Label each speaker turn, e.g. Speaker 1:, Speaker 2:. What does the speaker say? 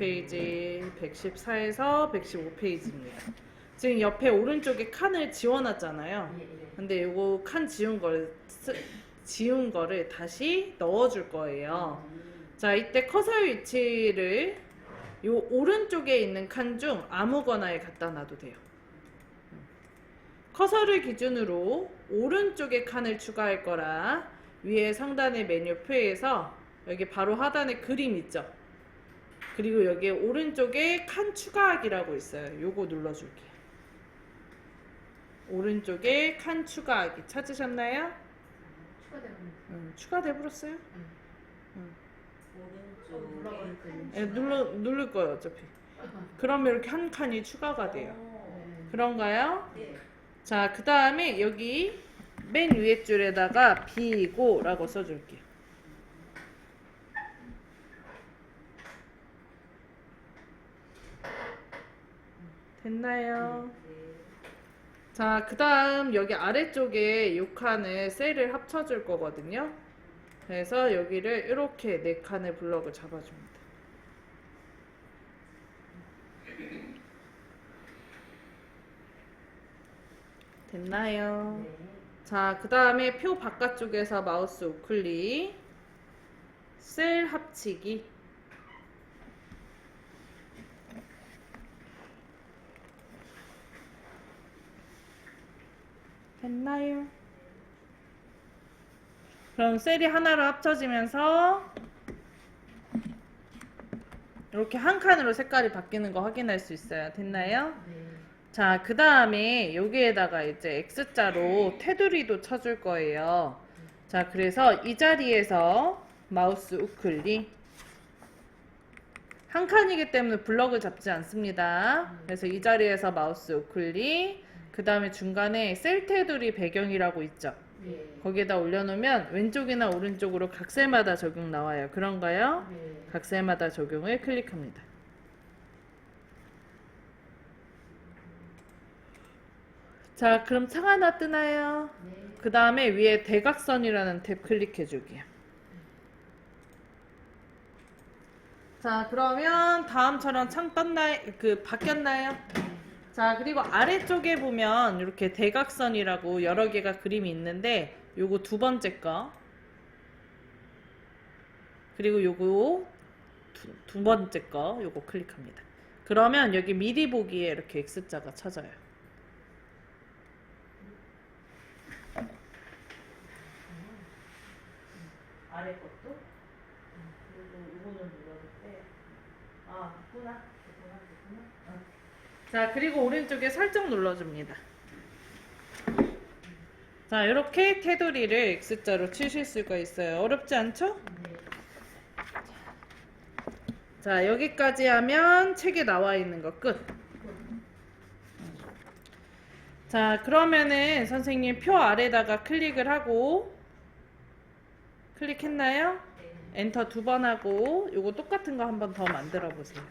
Speaker 1: 110페이지, 114에서 115페이지입니다. 지금 옆에 오른쪽에 칸을 지워놨잖아요. 근데 요거 칸 지운 거를 쓰- 지운 거를 다시 넣어줄 거예요. 자, 이때 커서 위치를 요 오른쪽에 있는 칸 중 아무거나에 갖다 놔도 돼요. 커서를 기준으로 오른쪽에 칸을 추가할 거라 위에 상단의 메뉴 표에서 여기 바로 하단에 그림 있죠? 그리고 여기 오른쪽에 칸 추가하기라고 있어요. 요거 눌러줄게요. 오른쪽에 칸 추가하기 찾으셨나요? 음, 추가돼 버렸어요?
Speaker 2: 오른쪽에
Speaker 1: 예, 눌러 누를 거예요 어차피. 그러면 이렇게 한 칸이 추가가 돼요. 그런가요?
Speaker 2: 네.
Speaker 1: 자, 그 다음에 여기 맨 위에 줄에다가 비고라고 써줄게요. 됐나요? 자, 그 다음 여기 아래쪽에 요 칸을 셀을 합쳐줄 거거든요. 그래서 여기를 이렇게 네 칸의 블럭을 잡아줍니다. 됐나요? 자, 그 다음에 표 바깥쪽에서 마우스 우클릭, 셀 합치기. 됐나요? 그럼 셀이 하나로 합쳐지면서 이렇게 한 칸으로 색깔이 바뀌는 거 확인할 수 있어요. 됐나요? 자, 그 다음에 여기에다가 이제 X자로 테두리도 쳐줄 거예요. 자, 그래서 이 자리에서 마우스 우클릭. 한 칸이기 때문에 블럭을 잡지 않습니다. 그래서 이 자리에서 마우스 우클릭. 그 다음에 중간에 셀 테두리 배경이라고 있죠. 거기에다 올려놓으면 왼쪽이나 오른쪽으로 각셀마다 적용 나와요. 그런가요? 각셀마다 적용을 클릭합니다. 자, 그럼 창 하나 뜨나요? 그 다음에 위에 대각선이라는 탭 클릭해 주기요. 자, 그러면 다음처럼 창 떴나요? 그 바뀌었나요? 자, 그리고 아래쪽에 보면 이렇게 대각선이라고 여러 개가 그림이 있는데 요거 두 번째 거. 그리고 요거 두, 두 번째 거 요거 클릭합니다. 그러면 여기 미리 보기에 이렇게 X자가 찾아요. 아래 것도 그리고 이거는 눌렀을 때 아, 있구나. 있구나. 있구나. 어. 자, 그리고 오른쪽에 설정 눌러줍니다. 자, 이렇게 테두리를 X자로 치실 수가 있어요. 어렵지 않죠? 자, 여기까지 하면 책에 나와 있는 거 끝. 자, 그러면은 선생님 표 아래다가 클릭을 하고 클릭했나요? 엔터 두 번 하고 요거 똑같은 거 한 번 더 만들어 보세요.